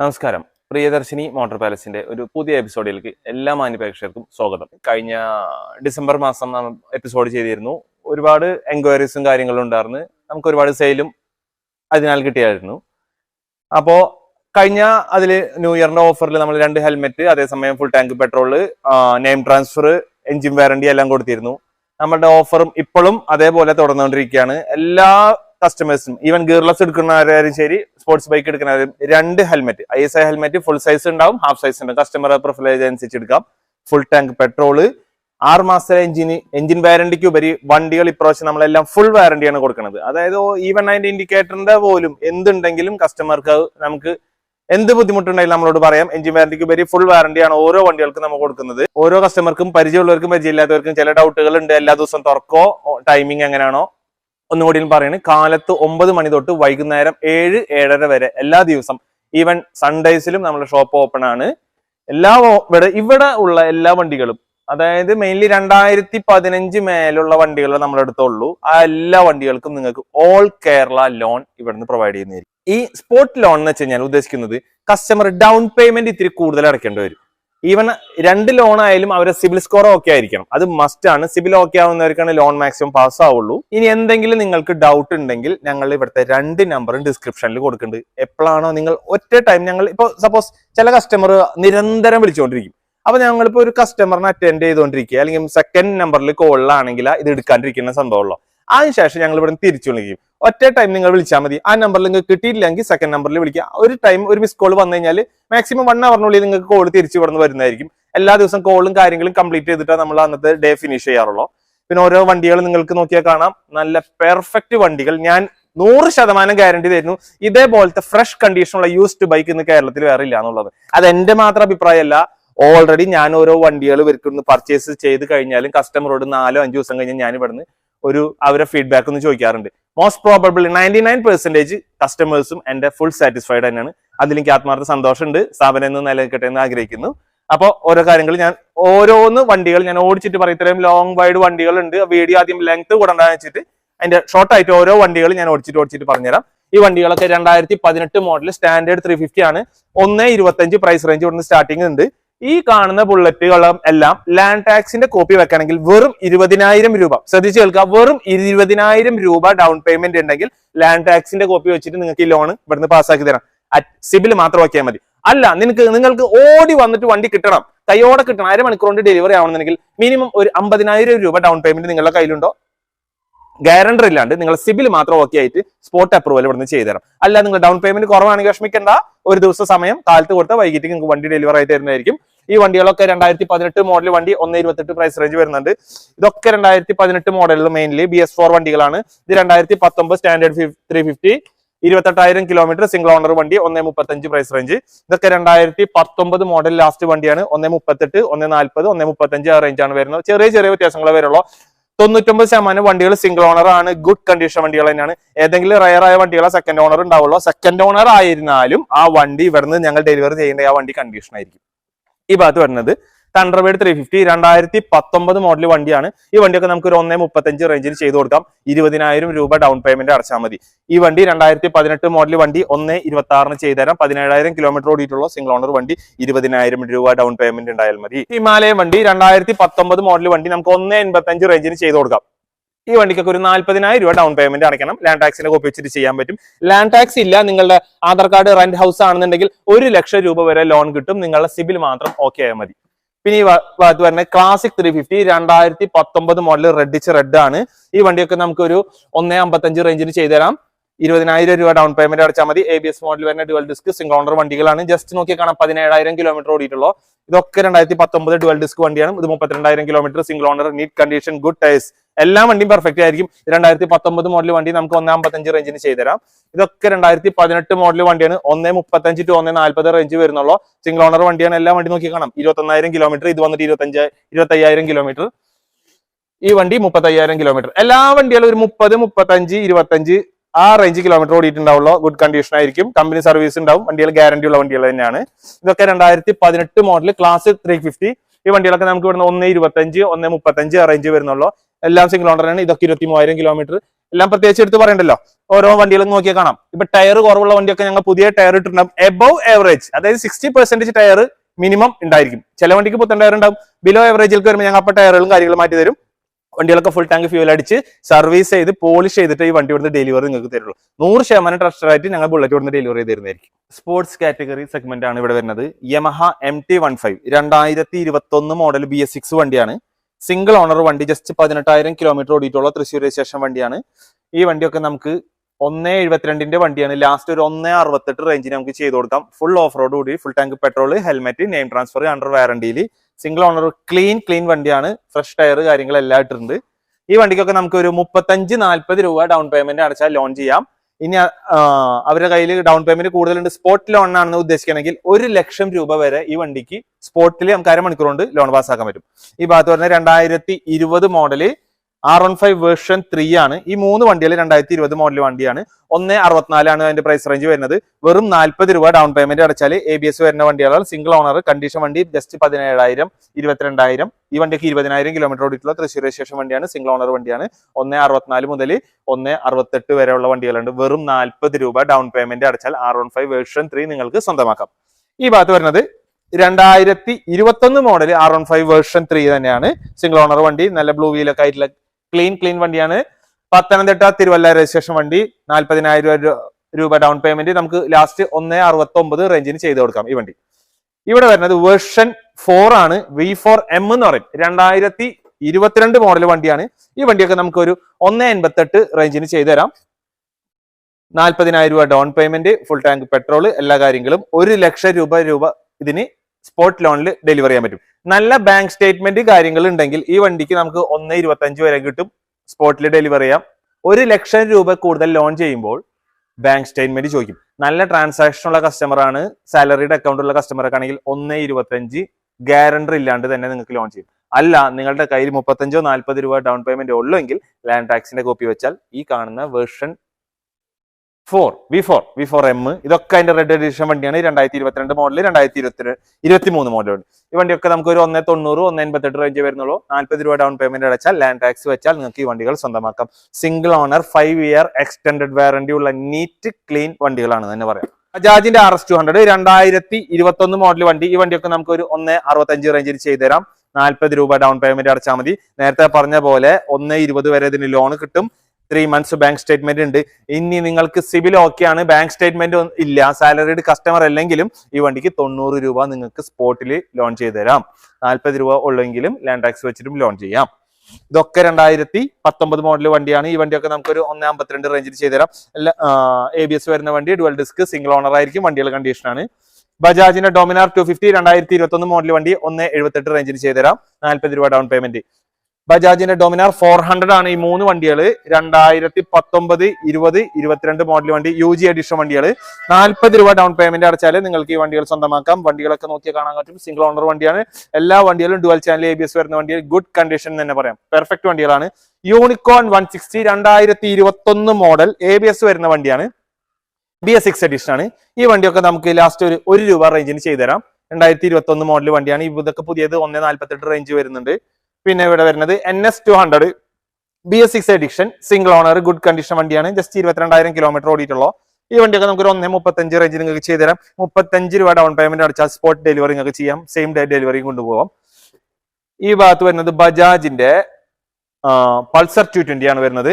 നമസ്കാരം. പ്രിയദർശിനി മോട്ടോർ പാലസിന്റെ ഒരു പുതിയ എപ്പിസോഡിലേക്ക് എല്ലാ മാന്യപ്രേക്ഷകർക്കും സ്വാഗതം. കഴിഞ്ഞ ഡിസംബർ മാസം എപ്പിസോഡ് ചെയ്തിരുന്നു. ഒരുപാട് എൻക്വയറീസും കാര്യങ്ങളും ഉണ്ടായിരുന്നു നമുക്ക് ഒരുപാട് സെയിലും അതിനാൽ കിട്ടിയായിരുന്നു. അപ്പോ കഴിഞ്ഞ അതിൽ ന്യൂ ഇയറിന്റെ ഓഫറിൽ നമ്മൾ രണ്ട് ഹെൽമെറ്റ് അതേസമയം full tank petrol name transfer engine warranty എല്ലാം കൊടുത്തിരുന്നു. നമ്മുടെ ഓഫറും ഇപ്പോഴും അതേപോലെ തുടർന്നുകൊണ്ടിരിക്കുകയാണ്. എല്ലാ കസ്റ്റമേഴ്സും ഈവൻ ഗിയർലെസ് എടുക്കുന്നവരായാലും ശരി സ്പോർട്സ് ബൈക്ക് എടുക്കുന്നവരും രണ്ട് helmet I S I helmet full size ഉണ്ടാവും ഹാഫ് സൈസ് ഉണ്ടാവും. കസ്റ്റമർ പ്രിഫറേജ് അനുസരിച്ച് എടുക്കാം. ഫുൾ ടാങ്ക് പെട്രോൾ ആറ് മാസത്തെ എഞ്ചിന് എഞ്ചിൻ വാരണ്ടിക്ക് ഉപരി വണ്ടികൾ ഇപ്രാവശ്യം നമ്മളെല്ലാം ഫുൾ വാരണ്ടിയാണ് കൊടുക്കുന്നത്. അതായത് ഈവൻ അതിന്റെ ഇൻഡിക്കേറ്ററിന്റെ പോലും എന്തുണ്ടെങ്കിലും കസ്റ്റമർക്ക് നമുക്ക് എന്ത് ബുദ്ധിമുട്ടുണ്ടെങ്കിലും നമ്മളോട് പറയാം. എഞ്ചിൻ വാരണ്ടിക്ക് ഉപരി ഫുൾ വാരണ്ടിയാണ് ഓരോ വണ്ടികൾക്കും നമ്മൾ കൊടുക്കുന്നത്. ഓരോ കസ്റ്റമർക്കും പരിചയമുള്ളവർക്കും പരിചയമില്ലാത്തവർക്കും ചില ഡൗട്ടുകൾ ഉണ്ട്. എല്ലാ ദിവസവും തുറക്കോ? ടൈമിംഗ് എങ്ങനെയാണോ? ഒന്നുകൂടി പറയുന്നത് കാലത്ത് ഒമ്പത് മണി തൊട്ട് വൈകുന്നേരം ഏഴ് ഏഴര വരെ എല്ലാ ദിവസം ഈവൻ സൺഡേസിലും നമ്മുടെ ഷോപ്പ് ഓപ്പൺ ആണ്. എല്ലാ ഇവിടെ ഇവിടെ ഉള്ള എല്ലാ വണ്ടികളും അതായത് മെയിൻലി രണ്ടായിരത്തി പതിനഞ്ച് മേലുള്ള വണ്ടികൾ നമ്മുടെ അടുത്തുള്ളൂ. ആ എല്ലാ വണ്ടികൾക്കും നിങ്ങൾക്ക് ഓൾ കേരള ലോൺ ഇവിടുന്ന് പ്രൊവൈഡ് ചെയ്യുന്നതായിരിക്കും. ഈ സ്പോട്ട് ലോൺ എന്ന് വെച്ച് കഴിഞ്ഞാൽ ഉദ്ദേശിക്കുന്നത് കസ്റ്റമർ ഡൗൺ പേയ്മെന്റ് ഇത്തിരി കൂടുതൽ അടയ്ക്കേണ്ടി വരും. ഈവൻ രണ്ട് ലോൺ ആയാലും അവരെ സിബിൽ സ്കോർ ഓക്കെ ആയിരിക്കണം. അത് മസ്റ്റ് ആണ്. സിബിൽ ഓക്കെ ആവുന്നവർക്കാണ് ലോൺ മാക്സിമം പാസ് ആവുള്ളൂ. ഇനി എന്തെങ്കിലും നിങ്ങൾക്ക് ഡൗട്ട് ഉണ്ടെങ്കിൽ ഞങ്ങൾ ഇവിടുത്തെ രണ്ട് നമ്പറും ഡിസ്ക്രിപ്ഷനിൽ കൊടുക്കുന്നുണ്ട്. എപ്പോഴാണോ നിങ്ങൾ ഒറ്റ ടൈം ഞങ്ങൾ ഇപ്പോൾ സപ്പോസ് ചില കസ്റ്റമർ നിരന്തരം വിളിച്ചുകൊണ്ടിരിക്കും അപ്പൊ ഞങ്ങളിപ്പോ ഒരു കസ്റ്റമറിനെ അറ്റൻഡ് ചെയ്തുകൊണ്ടിരിക്കുക അല്ലെങ്കിൽ സെക്കൻഡ് നമ്പറിൽ കോളിലാണെങ്കിൽ ഇത് എടുക്കാണ്ടിരിക്കുന്ന സംഭവമുള്ളൂ അതിനുശേഷം ഞങ്ങൾ ഇവിടെ തിരിച്ചു വിളിക്കും. ഒറ്റ ടൈം നിങ്ങൾ വിളിച്ചാൽ മതി. ആ നമ്പറിൽ നിങ്ങൾക്ക് കിട്ടിയില്ലെങ്കിൽ സെക്കൻഡ് നമ്പറിൽ വിളിക്കുക ഒരു ടൈം ഒരു മിസ് കോൾ വന്നു കഴിഞ്ഞാൽ മാക്സിമം വൺ അവറിനുള്ളിൽ നിങ്ങൾക്ക് കോൾ തിരിച്ചു ഇവിടെ വരുന്നതായിരിക്കും. എല്ലാ ദിവസവും കോളും കാര്യങ്ങളും കംപ്ലീറ്റ് ചെയ്തിട്ടാണ് നമ്മൾ അന്നത്തെ ഡേ ഫിനിഷ് ചെയ്യാറുള്ളൂ. പിന്നെ ഓരോ വണ്ടികൾ നിങ്ങൾക്ക് നോക്കിയാൽ കാണാം. നല്ല പെർഫെക്റ്റ് വണ്ടികൾ. ഞാൻ നൂറ് ശതമാനം ഗ്യാരണ്ടി തരുന്നു. ഇതേപോലത്തെ ഫ്രഷ് കണ്ടീഷനുള്ള യൂസ്ഡ് ബൈക്ക് ഇന്ന് കേരളത്തിൽ വേറെ ഇല്ല എന്നുള്ളത്. അത് എന്റെ മാത്രം അഭിപ്രായമല്ല. ഓൾറെഡി ഞാൻ ഓരോ വണ്ടികൾ ഇവർക്ക് പർച്ചേസ് ചെയ്ത് കഴിഞ്ഞാലും കസ്റ്റമറോട് നാലോ അഞ്ചോ ദിവസം കഴിഞ്ഞാൽ ഞാൻ ഇവിടുന്ന് ഒരു അവരെ ഫീഡ്ബാക്ക് ഒന്ന് ചോദിക്കാറുണ്ട്. മോസ്റ്റ് പ്രോബബിൾ നയന്റി നയൻ കസ്റ്റമേഴ്സും എന്റെ ഫുൾ സാറ്റിസ്ഫൈഡ് തന്നെയാണ്. അതിലെനിക്ക് ആത്മാർത്ഥ സന്തോഷമുണ്ട്. സ്ഥാപനം എന്ന് നിലനിൽക്കട്ടെ എന്ന് ആഗ്രഹിക്കുന്നു. അപ്പോൾ ഓരോ കാര്യങ്ങൾ ഞാൻ ഓരോന്ന് വണ്ടികൾ ഞാൻ ഓടിച്ചിട്ട് പറയും. ഇത്രയും ലോങ് വൈഡ് വണ്ടികളുണ്ട്. വീഡിയോ ആദ്യം ലെങ്ത് കൂടണ്ടെന്ന് വെച്ചിട്ട് അതിന്റെ ഷോർട്ട് ആയിട്ട് ഓരോ വണ്ടികൾ ഞാൻ ഓടിച്ചിട്ട് ഓടിച്ചിട്ട് പറഞ്ഞുതരാം. ഈ വണ്ടികളൊക്കെ രണ്ടായിരത്തി പതിനെട്ട് മോഡൽ സ്റ്റാൻഡേർഡ് ത്രീ ഫിഫ്റ്റി ആണ്. ഒന്ന് ഇരുപത്തഞ്ച് പ്രൈസ് റേഞ്ച് ഇവിടുന്ന് സ്റ്റാർട്ടിംഗ് ഉണ്ട്. ഈ കാണുന്ന ബുള്ളറ്റുകളും എല്ലാം ലാൻഡ് ടാക്സിന്റെ കോപ്പി വെക്കണമെങ്കിൽ വെറും ഇരുപതിനായിരം രൂപ. ശ്രദ്ധിച്ചു കേൾക്കുക വെറും ഇരുപതിനായിരം രൂപ ഡൗൺ പേയ്മെന്റ് ഉണ്ടെങ്കിൽ ലാൻഡ് ടാക്സിന്റെ കോപ്പി വെച്ചിട്ട് നിങ്ങൾക്ക് ഈ ലോൺ ഇവിടുന്ന് പാസ്സാക്കി തരാം. സിബിൽ മാത്രം നോക്കിയാൽ മതി. അല്ല നിങ്ങൾക്ക് നിങ്ങൾക്ക് ഓടി വന്നിട്ട് വണ്ടി കിട്ടണം. കൈയോടെ കിട്ടണം. അര മണിക്കൂർ കൊണ്ട് ഡെലിവറി ആവണമെന്നുണ്ടെങ്കിൽ മിനിമം ഒരു അമ്പതിനായിരം രൂപ ഡൗൺ പേയ്മെന്റ് നിങ്ങളുടെ കയ്യിലുണ്ടോ? ഗ്യാരണ്ടർ ഇല്ലാണ്ട് നിങ്ങൾ സിബിൽ മാത്രം ഓക്കെ ആയിട്ട് സ്പോട്ട് അപ്രൂവൽ ഇവിടുന്ന് ചെയ്തുതരാം അല്ല നിങ്ങൾ ഡൗൺ പേയ്മെന്റ് കുറവാണെങ്കിൽ വിഷമിക്കേണ്ട. ഒരു ദിവസം സമയം കാലത്ത് കൊടുത്താൽ വൈകിട്ട് നിങ്ങൾക്ക് വണ്ടി ഡെലിവറി ആയി തരുന്നതായിരിക്കും. ഈ വണ്ടികളൊക്കെ രണ്ടായിരത്തി പതിനെട്ട് മോഡൽ വണ്ടി ഒന്ന് ഇരുപത്തെട്ട് പ്രൈസ് റേഞ്ച് വരുന്നുണ്ട്. ഇതൊക്കെ രണ്ടായിരത്തി പതിനെട്ട് മോഡലിൽ മെയിൻലി ബി എസ് ഫോർ വണ്ടികളാണ്. ഇത് രണ്ടായിരത്തി പത്തൊമ്പത് സ്റ്റാൻഡേർഡ് ത്രീ ഫിഫ്റ്റി ഇരുപത്തെട്ടായിരം കിലോമീറ്റർ സിംഗിൾ ഓണർ വണ്ടി ഒന്നേ മുപ്പത്തഞ്ച് പ്രൈസ് റേഞ്ച് ഇതൊക്കെ രണ്ടായിരത്തി പത്തൊമ്പത് മോഡൽ ലാസ്റ്റ് വണ്ടിയാണ്. ഒന്നേ മുപ്പത്തെട്ട് ഒന്നേ നാൽപ്പത് ഒന്നേ മുപ്പത്തഞ്ച് ആ റേഞ്ചാണ് വരുന്നത്. ചെറിയ ചെറിയ വ്യത്യാസങ്ങളെ വരുള്ളൂ. തൊണ്ണൂറ്റൊമ്പത് ശതമാനം വണ്ടികൾ സിംഗിൾ ഓണർ ആണ്. ഗുഡ് കണ്ടീഷൻ വണ്ടികൾ തന്നെയാണ്. ഏതെങ്കിലും റയർ ആയ വണ്ടികളെ സെക്കൻഡ് ഓണർ ഉണ്ടാവുള്ളൂ. സെക്കൻഡ് ഓണർ ആയിരുന്നാലും ആ വണ്ടി ഇവിടുന്ന് ഞങ്ങൾ ഡെലിവറി ചെയ്യേണ്ട ആ വണ്ടി കണ്ടീഷൻ ആയിരിക്കും. ഈ ഭാഗത്ത് വരുന്നത്. തണ്ടർബേഡ് ത്രീ ഫിഫ്റ്റി രണ്ടായിരത്തി പത്തൊമ്പത് മോഡൽ വണ്ടിയാണ്. ഈ വണ്ടിയൊക്കെ നമുക്ക് ഒരു ഒന്നേ മുപ്പത്തഞ്ച് റേഞ്ചിൽ ചെയ്തു കൊടുക്കാം. ഇരുപതിനായിരം രൂപ ഡൗൺ പേയ്മെന്റ് അടച്ചാൽ മതി. ഈ വണ്ടി രണ്ടായിരത്തി പതിനെട്ട് മോഡൽ വണ്ടി ഒന്ന് ഇരുപത്തി ആറിന് ചെയ്തുതരാം. പതിനേഴായിരം കിലോമീറ്റർ ഓടിയിട്ടുള്ള സിംഗിൾ ഓണർ വണ്ടി ഇരുപതിനായിരം രൂപ ഡൗൺ പേയ്മെന്റ് ഉണ്ടായാൽ മതി. ഹിമാലയം വണ്ടി രണ്ടായിരത്തി പത്തൊമ്പത് മോഡൽ വണ്ടി നമുക്ക് ഒന്ന് എൺപത്തഞ്ച് റേഞ്ചിന് ചെയ്തു കൊടുക്കാം. ഈ വണ്ടിക്കൊക്കെ ഒരു നാല്പതിനായിരം രൂപ ഡൗൺ പേയ്മെന്റ് അടയ്ക്കണം. ലാൻഡ് ടാക്സിന്റെ കോപ്പി വെച്ചിട്ട് ചെയ്യാൻ പറ്റും. ലാൻഡ് ടാക്സ് ഇല്ല നിങ്ങളുടെ ആധാർ കാർഡ് റെന്റ് ഹൗസ് ആണെന്നുണ്ടെങ്കിൽ ഒരു ലക്ഷം രൂപ വരെ ലോൺ കിട്ടും. നിങ്ങളുടെ സിബിൽ മാത്രം ഓക്കെ ആയാൽ മതി. പിന്നെ ഈ ഭാഗത്ത് വരുന്ന ക്ലാസിക് ത്രീ ഫിഫ്റ്റി രണ്ടായിരത്തി പത്തൊമ്പത് മോഡൽ റെഡിച്ച് റെഡ് ആണ്. ഈ വണ്ടിയൊക്കെ നമുക്ക് ഒരു ഒന്നേ അമ്പത്തഞ്ച് റേഞ്ചിന് ചെയ്തുതരാം. ഇരുപതിനായിരം രൂപ ഡൗൺ പേയ്മെന്റ് അടച്ചാൽ മതി. എ ബി എസ് മോഡൽ വരുന്ന ഡുവൽ ഡിസ്ക് സിംഗിൾ ഓണർ വണ്ടികളാണ്. ജസ്റ്റ് നോക്കി കാണാം. പതിനേഴായിരം കിലോമീറ്റർ ഓടിയിട്ടുള്ളൂ. ഇതൊക്കെ രണ്ടായിരത്തി പത്തൊമ്പത് ഡുവൽ ഡിസ്ക് വണ്ടിയാണ്. ഇത് മുപ്പത്തിരണ്ടായിരം kilometre single owner neat condition good tyres എല്ലാ വണ്ടിയും പെർഫെക്റ്റ് ആയിരിക്കും. രണ്ടായിരത്തി പത്തൊമ്പത് മോഡൽ വണ്ടി നമുക്ക് ഒന്നേ അമ്പത്തഞ്ച് റേഞ്ചിന് ചെയ്തുതരാം. ഇതൊക്കെ രണ്ടായിരത്തി പതിനെട്ട് മോഡൽ വണ്ടിയാണ്. ഒന്നേ മുപ്പത്തഞ്ച് ടു ഒന്നേ നാല്പത് റേഞ്ച് വരുന്നുള്ളൂ. സിംഗിൾ ഓണർ വണ്ടിയാണ്. എല്ലാ വണ്ടി നോക്കി കാണാം. ഇരുപത്തൊന്നായിരം കിലോമീറ്റർ ഇത് വന്നിട്ട് ഇരുപത്തഞ്ച് ഇരുപത്തയ്യായിരം കിലോമീറ്റർ ഈ വണ്ടി മുപ്പത്തയ്യായിരം കിലോമീറ്റർ എല്ലാ വണ്ടികളും ഒരു മുപ്പത് മുപ്പത്തഞ്ച് ഇരുപത്തഞ്ച് ആ റേഞ്ച് കിലോമീറ്റർ ഓടിയിട്ടുണ്ടാവുള്ളൂ. ഗുഡ് കണ്ടീഷൻ ആയിരിക്കും. കമ്പനി സർവീസ് ഉണ്ടാവും. വണ്ടികൾ ഗ്യാരണ്ടി ഉള്ള വണ്ടികൾ തന്നെയാണ്. ഇതൊക്കെ രണ്ടായിരത്തി പതിനെട്ട് മോഡൽ ക്ലാസ് ത്രീ ഫിഫ്റ്റി ഈ വണ്ടികളൊക്കെ നമുക്ക് ഇവിടുന്ന് ഒന്ന് ഇരുപത്തഞ്ച് ഒന്ന് മുപ്പത്തഞ്ച് റേഞ്ച് വരുന്നുള്ളൂ. എല്ലാം സിംഗിൾ ഓണറാണ് ഇതൊക്കെ ഇരുപത്തി മൂവായിരം കിലോമീറ്റർ എല്ലാം പ്രത്യേകിച്ച് എടുത്ത് പറയണ്ടല്ലോ. ഓരോ വണ്ടികളും നോക്കിയാൽ കാണാം. ഇപ്പൊ ടയർ കുറവുള്ള വണ്ടിയൊക്കെ ഞങ്ങൾ പുതിയ ടയർ ഇട്ടിട്ടുണ്ടാവും. എബവ് ആവറേജ് അതായത് സിക്സ്റ്റി പെർസെന്റേജ് ടയർ മിനിമം ഉണ്ടായിരിക്കും. ചില വണ്ടിക്ക് പുത്തൻ ടയർ ഉണ്ടാവും. ബിലോ ഏവറേജിലേക്ക് വരുമ്പോൾ ഞങ്ങൾ അപ്പൊ ടയറുകളും കാര്യങ്ങളും മാറ്റി തരും. വണ്ടികളൊക്കെ ഫുൾ ടാങ്ക് ഫ്യൂൽ അടിച്ച് സർവീസ് ചെയ്ത് പോളിഷ് ചെയ്തിട്ട് ഈ വണ്ടി ഇവിടുന്ന് ഡെലിവറി നിങ്ങൾക്ക് തരുള്ളൂ. നൂറ് ശതമാനം ട്രസ്റ്റർ ആയിട്ട് ഞങ്ങൾ ബുള്ളറ്റ് ഇവിടുന്ന് ഡെലിവറി തരുന്നതായിരിക്കും. സ്പോർട്സ് കാറ്റഗറി സെഗ്മെന്റ് ആണ് ഇവിടെ വരുന്നത്. Yamaha M T one five രണ്ടായിരത്തി മോഡൽ ബി എസ് സിക്സ് വണ്ടിയാണ്. സിംഗിൾ ഓണർ വണ്ടി ജസ്റ്റ് പതിനെട്ടായിരം കിലോമീറ്റർ ഓടിയിട്ടുള്ള തൃശ്ശൂർ രജിസ്ട്രേഷൻ വണ്ടിയാണ്. ഈ വണ്ടിയൊക്കെ നമുക്ക് ഒന്ന് എഴുപത്തിരണ്ടിന്റെ വണ്ടിയാണ്. ലാസ്റ്റ് ഒരു ഒന്ന് അറുപത്തെട്ട് റേഞ്ചിന് നമുക്ക് ചെയ്ത് കൊടുക്കാം. ഫുൾ ഓഫ് റോഡ് കൂടി full tank petrol helmet name transfer under വാറണ്ടിയിൽ single owner clean clean വണ്ടിയാണ്. ഫ്രഷ് ടയർ കാര്യങ്ങളെല്ലാം ഇട്ടിട്ടുണ്ട്. ഈ വണ്ടിക്കൊക്കെ നമുക്ക് ഒരു മുപ്പത്തഞ്ച് നാല്പത് രൂപ ഡൗൺ പേയ്മെന്റ് അടച്ചാൽ ലോൺ ചെയ്യാം. ഇനി അവരുടെ കയ്യിൽ ഡൗൺ പേയ്മെന്റ് കൂടുതലുണ്ട്. സ്പോട്ട് ലോൺ ആണെന്ന് ഉദ്ദേശിക്കണമെങ്കിൽ ഒരു ലക്ഷം രൂപ വരെ ഈ വണ്ടിക്ക് സ്പോട്ടിൽ നമുക്ക് അരമണിക്കൂർ കൊണ്ട് ലോൺ പാസ്സാക്കാൻ പറ്റും. ഈ ഭാഗത്ത് പറഞ്ഞ രണ്ടായിരത്തി ഇരുപത് model R one five version three ആണ്. ഈ മൂന്ന് വണ്ടികൾ രണ്ടായിരത്തി ഇരുപത് മോഡൽ വണ്ടിയാണ്. ഒന്ന് അറുപത്തിനാലാണ് അതിന്റെ പ്രൈസ് റേഞ്ച് വരുന്നത്. വെറും നാല്പത് രൂപ ഡൗൺ പേയ്മെന്റ് അടച്ചാൽ എ ബി എസ് വരുന്ന വണ്ടികളാണ്. സിംഗിൾ ഓണർ കണ്ടീഷൻ വണ്ടി ജസ്റ്റ് പതിനേഴായിരം ഇരുപത്തിരണ്ടായിരം. ഈ വണ്ടിക്ക് ഇരുപതിനായിരം കിലോമീറ്റർ ഓടിയിട്ടുള്ള തൃശ്ശൂർ രജിസ്ട്രേഷൻ വണ്ടിയാണ്. സിംഗിൾ ഓണർ വണ്ടിയാണ്. ഒന്ന് അറുപത്തിനാല് മുതൽ ഒന്ന് അറുപത്തെട്ട് വരെയുള്ള വണ്ടികളുണ്ട്. വെറും നാല്പത് രൂപ ഡൗൺ പേയ്മെന്റ് അടച്ചാൽ R one five version three നിങ്ങൾക്ക് സ്വന്തമാക്കാം. ഈ ഭാഗത്ത് വരുന്നത് രണ്ടായിരത്തി ഇരുപത്തൊന്ന് model R one five version three തന്നെയാണ്. സിംഗിൾ ഓണർ വണ്ടി നല്ല ബ്ലൂ വീലൊക്കെ ആയിട്ടുള്ള ക്ലീൻ ക്ലീൻ വണ്ടിയാണ്. പത്തനംതിട്ട തിരുവല്ല രജിസ്ട്രേഷൻ വണ്ടി. നാല്പതിനായിരം രൂപ രൂപ ഡൗൺ പേയ്മെന്റ് നമുക്ക് ലാസ്റ്റ് ഒന്ന് അറുപത്തി ഒമ്പത് റേഞ്ചിന് ചെയ്ത് കൊടുക്കാം ഈ വണ്ടി. ഇവിടെ വരുന്നത് വേർഷൻ ഫോർ ആണ്. വി ഫോർ എം എന്ന് പറയും. രണ്ടായിരത്തി ഇരുപത്തിരണ്ട് മോഡൽ വണ്ടിയാണ്. ഈ വണ്ടിയൊക്കെ നമുക്ക് ഒരു ഒന്ന് എൺപത്തെട്ട് റേഞ്ചിന് ചെയ്തു തരാം. നാൽപ്പതിനായിരം രൂപ down payment full tank petrol എല്ലാ കാര്യങ്ങളും ഒരു ലക്ഷം രൂപ രൂപ ഇതിന് സ്പോട്ട് ലോണിൽ ഡെലിവർ ചെയ്യാൻ പറ്റും. നല്ല ബാങ്ക് സ്റ്റേറ്റ്മെന്റ് കാര്യങ്ങൾ ഉണ്ടെങ്കിൽ ഈ വണ്ടിക്ക് നമുക്ക് ഒന്ന് ഇരുപത്തഞ്ച് വരെ കിട്ടും. സ്പോട്ടിൽ ഡെലിവർ ചെയ്യാം. ഒരു ലക്ഷം രൂപ കൂടുതൽ ലോൺ ചെയ്യുമ്പോൾ ബാങ്ക് സ്റ്റേറ്റ്മെന്റ് ചോദിക്കും. നല്ല ട്രാൻസാക്ഷൻ ഉള്ള കസ്റ്റമർ ആണ്. സാലറിയുടെ അക്കൗണ്ട് ഉള്ള കസ്റ്റമർ ഒക്കെ ആണെങ്കിൽ ഒന്ന് ഇരുപത്തഞ്ച് ഗ്യാരണ്ടർ ഇല്ലാണ്ട് തന്നെ നിങ്ങൾക്ക് ലോൺ ചെയ്യും. അല്ല നിങ്ങളുടെ കയ്യിൽ മുപ്പത്തഞ്ചോ നാല്പത് രൂപ ഡൗൺ പേയ്മെന്റ് ഉള്ളൂ എങ്കിൽ ലാൻഡ് ടാക്സിന്റെ കോപ്പി വെച്ചാൽ ഈ കാണുന്ന version four V four V four M ഇതൊക്കെ അതിന്റെ റെഡ് എഡിഷൻ വണ്ടിയാണ്. രണ്ടായിരത്തി ഇരുപത്തിരണ്ട് മോഡൽ രണ്ടായിരത്തി ഇരുപത്തി ഇരുപത്തി മൂന്ന് മോഡൽ ഈ വണ്ടിയൊക്കെ നമുക്ക് ഒരു ഒന്ന് തൊണ്ണൂറ് ഒന്ന് എൺപത്തെട്ട് റേഞ്ച് വരുന്നുള്ളൂ. നാല്പത് രൂപ ഡൗൺ പേയ്മെന്റ് അടച്ചാൽ ലാൻഡ് ടാക്സ് വെച്ചാൽ നിങ്ങൾക്ക് ഈ വണ്ടികൾ സ്വന്തമാക്കാം. Single owner five year extended warranty ഉള്ള നീറ്റ് ക്ലീൻ വണ്ടികളാണ് തന്നെ പറയാം. ബജാജിന്റെ ആർ എസ് ടു ഹൺഡ്രഡ് രണ്ടായിരത്തി ഇരുപത്തി ഒന്ന് മോഡൽ വണ്ടി. ഈ വണ്ടിയൊക്കെ നമുക്ക് ഒരു ഒന്ന് അറുപത്തഞ്ച് റേഞ്ചിൽ ചെയ്തുതരാം തരാം. നാല്പത് രൂപ ഡൗൺ പേയ്മെന്റ് അടച്ചാൽ മതി. നേരത്തെ പറഞ്ഞ പോലെ ഒന്ന് ഇരുപത് വരെ ഇതിന് ലോൺ കിട്ടും. ത്രീ മന്ത്സ് ബാങ്ക് സ്റ്റേറ്റ്മെന്റ് ഉണ്ട്. ഇനി നിങ്ങൾക്ക് സിബിൽ ആണ്. ബാങ്ക് സ്റ്റേറ്റ്മെന്റ് ഇല്ല. സാലറിഡ് കസ്റ്റമർ അല്ലെങ്കിലും ഈ വണ്ടിക്ക് തൊണ്ണൂറ് രൂപ നിങ്ങൾക്ക് സ്പോട്ടിൽ ലോൺ ചെയ്ത് തരാം. നാല്പത് രൂപ ഉള്ളെങ്കിലും ലാൻഡ് ടാക്സ് വെച്ചിട്ടും ലോൺ ചെയ്യാം. ഇതൊക്കെ രണ്ടായിരത്തി പത്തൊമ്പത് മോഡൽ വണ്ടിയാണ്. ഈ വണ്ടിയൊക്കെ നമുക്കൊരു ഒന്ന് അമ്പത്തിരണ്ട് റേഞ്ചിൽ ചെയ്തു തരാം. എ ബി എസ് വരുന്ന വണ്ടി ഡുവൽ ഡിസ്ക് സിംഗിൾ ഓണർ ആയിരിക്കും. വണ്ടികളുടെ കണ്ടീഷനാണ് ബജാജിന്റെ ഡൊമിനാർ ടു ഫിഫ്റ്റി രണ്ടായിരത്തി ഇരുപത്തി ഒന്ന് മോഡൽ വണ്ടി ഒന്ന് എഴുപത്തെട്ട് റേഞ്ചിൽ ചെയ്തു തരാം. നാല്പത് രൂപ ഡൗൺ പേയ്മെന്റ് ബജാജിന്റെ ഡൊമിനാർ ഫോർ ഹൺഡ്രഡ് ആണ് ഈ മൂന്ന് വണ്ടികൾ രണ്ടായിരത്തി പത്തൊമ്പത് ഇരുപത് ഇരുപത്തിരണ്ട് മോഡൽ വണ്ടി യു ജി എഡിഷൻ വണ്ടികൾ. നാല്പത് രൂപ ഡൗൺ പേയ്മെന്റ് അടച്ചാൽ നിങ്ങൾക്ക് ഈ വണ്ടികൾ സ്വന്തമാക്കാം. വണ്ടികളൊക്കെ നോക്കിയാൽ കാണാൻ പറ്റും. സിംഗിൾ ഓണർ വണ്ടിയാണ്. എല്ലാ വണ്ടികളും dual channel A B S വരുന്ന വണ്ടികൾ. ഗുഡ് കണ്ടീഷൻ തന്നെ പറയാം. പെർഫെക്റ്റ് വണ്ടികളാണ്. യൂണിക്കോൺ വൺ സിക്സ്റ്റി രണ്ടായിരത്തി ഇരുപത്തി ഒന്ന് മോഡൽ എ ബി എസ് വരുന്ന വണ്ടിയാണ്. ബി എസ് സിക്സ് എഡിഷൻ ആണ്. ഈ വണ്ടിയൊക്കെ നമുക്ക് ലാസ്റ്റ് ഒരു ഒരു രൂപ റേഞ്ചിന് ചെയ്തുതരാം. രണ്ടായിരത്തി ഇരുപത്തി ഒന്ന് മോഡൽ വണ്ടിയാണ് ഇതൊക്കെ പുതിയത് ഒന്ന് നാല്പത്തെട്ട് റേഞ്ച് വരുന്നുണ്ട്. പിന്നെ ഇവിടെ വരുന്നത് N S two hundred B S six edition single owner good condition വണ്ടിയാണ്. ജസ്റ്റ് ഇരുപത്തിരണ്ടായിരം കിലോമീറ്റർ ഓടിയിട്ടുള്ളൂ. ഈ വണ്ടിയൊക്കെ നമുക്ക് ഒരു ഒന്നേ മുപ്പത്തഞ്ച് റേഞ്ച് നിങ്ങൾക്ക് ചെയ്തു തരാം മുപ്പത്തഞ്ച് രൂപ ഡൗൺ പേയ്മെന്റ് അടിച്ചാൽ സ്പോട്ട് ഡെലിവറി നിങ്ങൾക്ക് ചെയ്യാം. സെയിം ഡേ ഡെലിവറി കൊണ്ടുപോകാം ഈ ഭാഗത്ത് വരുന്നത് ബജാജിന്റെ പൾസർ ടു ട്വന്റി ആണ് വരുന്നത്.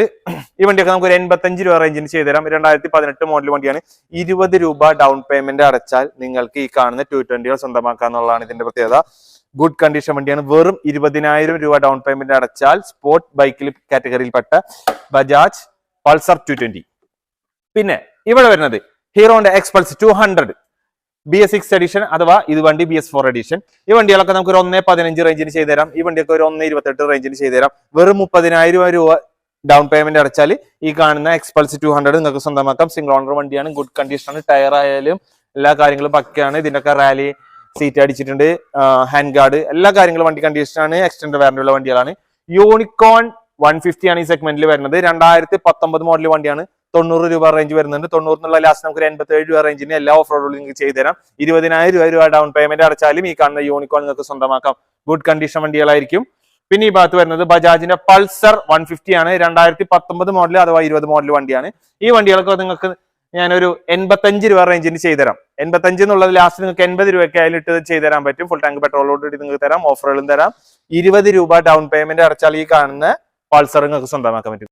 ഈ വണ്ടിയൊക്കെ നമുക്ക് ഒരു എൺപത്തഞ്ച് രൂപ റേഞ്ചിന് ചെയ്തു തരാം രണ്ടായിരത്തി പതിനെട്ട് മോഡൽ വണ്ടിയാണ്. ഇരുപത് രൂപ ഡൗൺ പേയ്മെന്റ് അടച്ചാൽ നിങ്ങൾക്ക് ഈ കാണുന്ന ടു ട്വന്റികൾ സ്വന്തമാക്കാന്നുള്ളതാണ് ഇതിന്റെ പ്രത്യേകത. ഗുഡ് കണ്ടീഷൻ വണ്ടിയാണ്. വെറും ഇരുപതിനായിരം രൂപ ഡൗൺ പേയ്മെന്റ് അടച്ചാൽ സ്പോർട്ട് ബൈക്കിൽ കാറ്റഗറിയിൽപ്പെട്ട ബജാജ് പൾസർ ടു ട്വന്റി പിന്നെ ഇവിടെ വരുന്നത് ഹീറോന്റെ Xpulse two hundred B S six edition അഥവാ ഇത് വണ്ടി ബി എസ് ഫോർ എഡിഷൻ ഈ വണ്ടികളൊക്കെ നമുക്ക് ഒരു ഒന്നേ പതിനഞ്ച് റേഞ്ചിന് ചെയ്തു തരാം ഈ വണ്ടിയൊക്കെ ഒരു ഒന്ന് ഇരുപത്തെട്ട് റേഞ്ചിന് ചെയ്തു തരാം വെറും മുപ്പതിനായിരം രൂപ ഡൗൺ പേയ്മെന്റ് അടച്ചാൽ ഈ കാണുന്ന എക്സ്പൾസ് ടു ഹൺഡ്രഡ് നിങ്ങൾക്ക് സ്വന്തമാക്കാം. സിംഗിൾ ഓണർ വണ്ടിയാണ്. ഗുഡ് കണ്ടീഷനാണ് ടയർ ആയാലും എല്ലാ കാര്യങ്ങളും പക്കയാണ്. ഇതിന്റെയൊക്കെ റാലി സീറ്റ് അടിച്ചിട്ടുണ്ട്. ഹാൻഡ് ഗാർഡ് എല്ലാ കാര്യങ്ങളും വണ്ടി കണ്ടീഷനാണ് എക്സ്റ്റൻഡ് വാറന്റി ഉള്ള വണ്ടികളാണ്. യൂണിക്കോൺ വൺ ഫിഫ്റ്റി ആണ് ഈ സെഗ്മെന്റിൽ വരുന്നത്. രണ്ടായിരത്തി പത്തൊമ്പത് മോഡൽ വണ്ടിയാണ്. തൊണ്ണൂറ് രൂപ റേഞ്ച് വരുന്നുണ്ട്. തൊണ്ണൂറിനുള്ള ലാസ്റ്റ് നമുക്ക് ഒരു എൺപത്തി ഏഴ് രൂപ റേഞ്ചിന് എല്ലാ ഓഫ് റോഡുകളും നിങ്ങൾക്ക് ചെയ്തുതരാം. ഇരുപതിനായിരം രൂപ ഡൗൺ പേയ്മെന്റ് അടച്ചാലും ഈ കാണുന്ന യൂണിക്കോൺ നിങ്ങൾക്ക് സ്വന്തമാക്കാം. ഗുഡ് കണ്ടീഷൻ വണ്ടികളായിരിക്കും. പിന്നെ ഈ ഭാഗത്ത് വരുന്നത് ബജാജിന്റെ പൾസർ വൺ ഫിഫ്റ്റി ആണ്. രണ്ടായിരത്തി പത്തൊമ്പത് മോഡൽ അഥവാ ഇരുപത് മോഡൽ വണ്ടിയാണ്. ഈ വണ്ടികളൊക്കെ നിങ്ങൾക്ക് ഞാനൊരു എൺപത്തഞ്ച് രൂപ റേഞ്ചിന് ചെയ്തുതരാം. എൺപത്തഞ്ച് എന്നുള്ളത് ലാസ്റ്റ് നിങ്ങൾക്ക് എൺപത് രൂപയ്ക്ക് അതിലിട്ട് ചെയ്ത് തരാൻ പറ്റും. ഫുൾ ടാങ്ക് പെട്രോളോട് കൂടി നിങ്ങൾക്ക് തരാം. ഓഫറുകളും തരാം. ഇരുപത് രൂപ ഡൗൺ പേയ്മെന്റ് അടച്ചാൽ ഈ കാണുന്ന പൾസർ നിങ്ങൾക്ക് സ്വന്തമാക്കാൻ പറ്റും.